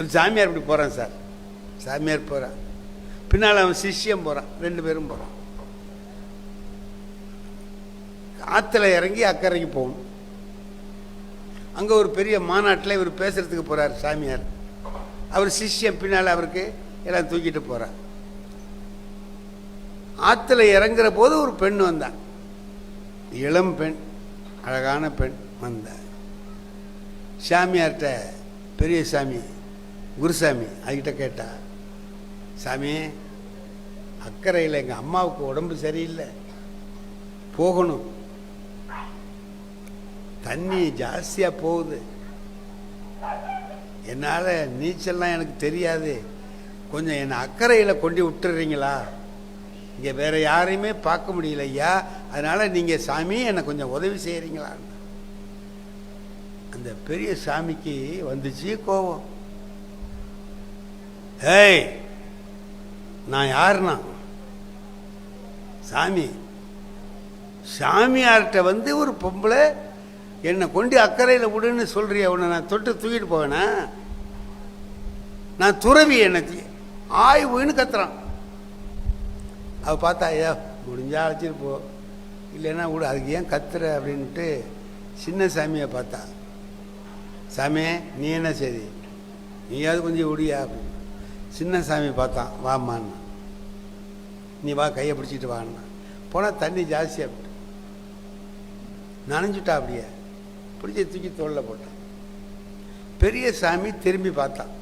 ஒரு சாமியார் இப்படி போகிறான் சார். சாமியார் போகிறான் பின்னால் அவன் சிஷ்யம் போகிறான் ரெண்டு பேரும் போகிறான் ஆற்றுல இறங்கி அக்கறைக்கு போகணும். அங்கே ஒரு பெரிய மாநாட்டில் இவர் பேசுறதுக்கு போகிறார் சாமியார். அவர் சிஷ்யம் பின்னால் அவருக்கு எல்லாம் தூக்கிட்டு போகிறார் ஆற்றுல இறங்குற போது ஒரு பெண் வந்தான் இளம் பெண் அழகான பெண் வந்தார் சாமியார்கிட்ட பெரிய சாமி குருசாமி அதுக்கிட்ட கேட்டா சாமி அக்கறையில் எங்கள் அம்மாவுக்கு உடம்பு சரியில்லை. போகணும். தண்ணி ஜாஸ்தியாக போகுது. என்னால் நீச்சல்லாம் எனக்கு தெரியாது. கொஞ்சம் என்னை அக்கறையில் கொண்டு விட்டுறீங்களா? இங்கே வேற யாரையுமே பார்க்க முடியல ஐயா. அதனால் நீங்கள் சாமி என்னை கொஞ்சம் உதவி செய்கிறீங்களா அந்த பெரிய சாமிக்கு வந்துச்சு கோபம் ஏய் நான் யாருன்னா சாமி. சாமியார்கிட்ட வந்து ஒரு பொம்பளை என்னை கொண்டு அக்கறையில் விடுன்னு சொல்கிறிய உன்னை நான் தொட்டு தூக்கிட்டு போவேனா? நான் துறவி என்னை ஆய்வுன்னு கத்துறான். அவ பார்த்தா ஐயா முடிஞ்சா அழைச்சிட்டு போ. இல்லைன்னா விடு அதுக்கு ஏன் கத்துற? அப்படின்ட்டு சின்ன சாமியை பார்த்தா. சாமி நீ என்ன சரி நீயாவது கொஞ்சம் விடியா. அப்படின்னு சின்ன சாமி பார்த்தான் வாமான்னு நீ வா கையை பிடிச்சிட்டு வான்னா போனால் தண்ணி ஜாஸ்தியாக நனைஞ்சுட்டா அப்படியே. பிடிச்சி தூக்கி தோளில் போட்டான் பெரிய சாமி திரும்பி பார்த்தான்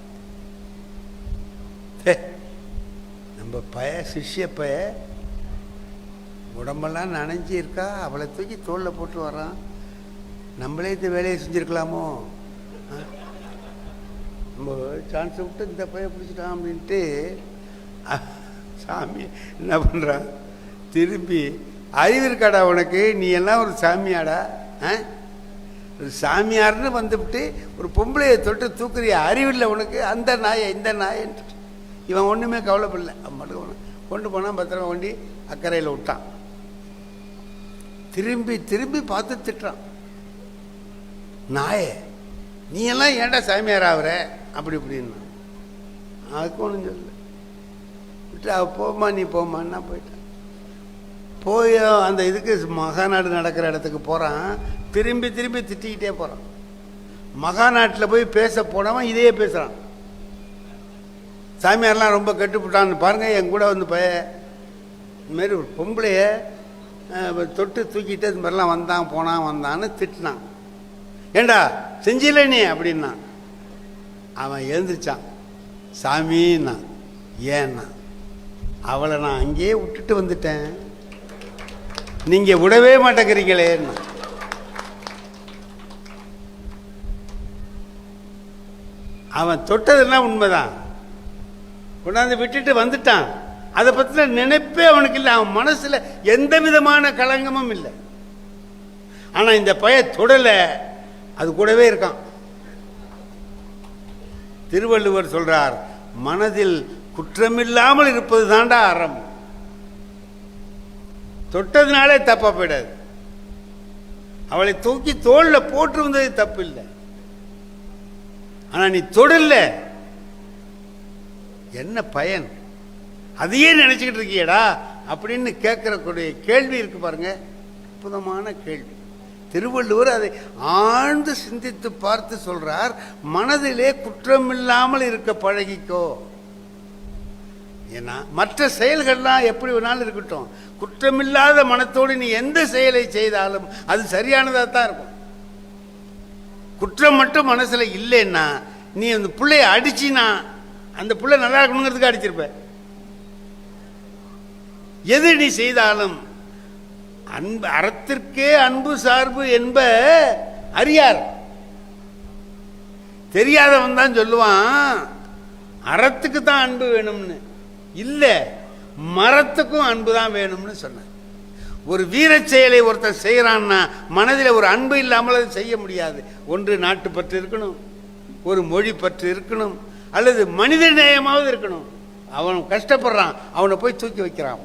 நம்ம பய சிஷ்ய பய உடம்பெல்லாம் நனைஞ்சு இருக்கா? அவளை தூக்கி தோளில் போட்டு வரான் நம்மளே இந்த வேலையை செஞ்சுருக்கலாமோ? ஆ? நம்ம சான்ஸை விட்டு இந்த பையன் பிடிச்சிட்டான் அப்படின்ட்டு சாமி என்ன பண்ணுறான் திரும்பி அறிவு இருக்காடா உனக்கு? நீ எல்லாம் ஒரு சாமியாடா? ஆ? ஒரு சாமியார்னு வந்துவிட்டு ஒரு பொம்பளையை தொட்டு தூக்குறிய? அறிவில்லை உனக்கு. அந்த நாயை இந்த நாயன்ட்டு. இவன் ஒன்றுமே கவலைப்படல. அவன் மட்டும் கொண்டு- போனால் பத்திரமா கொண்டு அக்கறையில் விட்டான். திரும்பி திரும்பி பார்த்து திட்டுறான். நாயே நீ எல்லாம் ஏன்டா சாமியார் ஆகுற அப்படி இப்படின்னு. அதுக்கு ஒன்றும் சொல்லல. விட்டு அவ போமா நீ போமான்னா போயிட்டான் போய் அந்த இதுக்கு மகாநாடு நடக்கிற இடத்துக்கு போகிறான் திரும்பி திரும்பி திட்டிக்கிட்டே போகிறான் மகாநாட்டில் போய் பேச போனவன் இதையே பேசுகிறான் சாமியார்லாம் ரொம்ப கெட்டுப்பட்டான்னு பாருங்க என் கூட வந்து பய இதுமாரி ஒரு பொம்பளைய தொட்டு தூக்கிட்டு இது மாதிரிலாம் வந்தான் போனான் வந்தான்னு திட்டினான். ஏண்டா செஞ்சில நீ? அப்படின்னா. அவன் எழுந்திரிச்சான். சாமின்னா ஏன்னா. அவளை நான் அங்கேயே விட்டுட்டு வந்துட்டேன். நீங்க விடவே மாட்டேங்கிறீங்களேன்னா. அவன் தொட்டதெல்லாம் உண்மைதான்? கொண்டாந்து விட்டுட்டு வந்துட்டான். அதை பற்றின நினைப்பே அவனுக்கு இல்லை. அவன் மனசுல எந்த விதமான களங்கமும் இல்லை. ஆனால் இந்த பய தொடலை. அது கூடவே இருக்கான். திருவள்ளுவர் சொல்றார் மனதில் குற்றமில்லாமல் இருப்பது தாண்டா அறம். தொட்டதுனாலே தப்பா போயிடாது. அவளை தூக்கி தோல்ல போட்டிருந்தது வந்தது தப்பு இல்லை ஆனா நீ தொடல என்ன பயன்? அதையே நினைச்சுக்கிட்டு இருக்கியடா அப்படின்னு கேட்கறக்கூடிய கேள்வி இருக்கு பாருங்க. அற்புதமான கேள்வி. திருவள்ளுவர் அதை ஆழ்ந்து சிந்தித்து பார்த்து சொல்றார் மனதிலே குற்றமில்லாமல் இருக்க பழகிக்கோ. ஏன்னா மற்ற செயல்கள்லாம் எப்படி வேணாலும் இருக்கட்டும். குற்றமில்லாத மனத்தோடு நீ எந்த செயலை செய்தாலும் அது சரியானதாக தான் இருக்கும். குற்றம் மட்டும் மனசில் இல்லைன்னா நீ அந்த பிள்ளைய அடிச்சினா அந்த பிள்ளை நல்லா இருக்கணுங்கிறதுக்கு அடிச்சிருப்ப. எது நீ செய்தாலும் அன்பு அறத்திற்கே அன்பு சார்பு என்ப அறியார். தெரியாதவன் தான் சொல்லுவான் அறத்துக்கு தான் அன்பு வேணும்னு. இல்லை மரத்துக்கும் அன்பு தான் வேணும்னு சொன்னார். ஒரு வீரச் செயலை ஒருத்தன் செய்கிறான்னா மனதில் ஒரு அன்பு இல்லாமல் அது செய்ய முடியாது. ஒன்று நாட்டு பற்று இருக்கணும் ஒரு மொழி பற்று இருக்கணும் அல்லது மனித நேயமாவது இருக்கணும். அவன் கஷ்டப்படுறான் அவனை போய் தூக்கி வைக்கிறான்.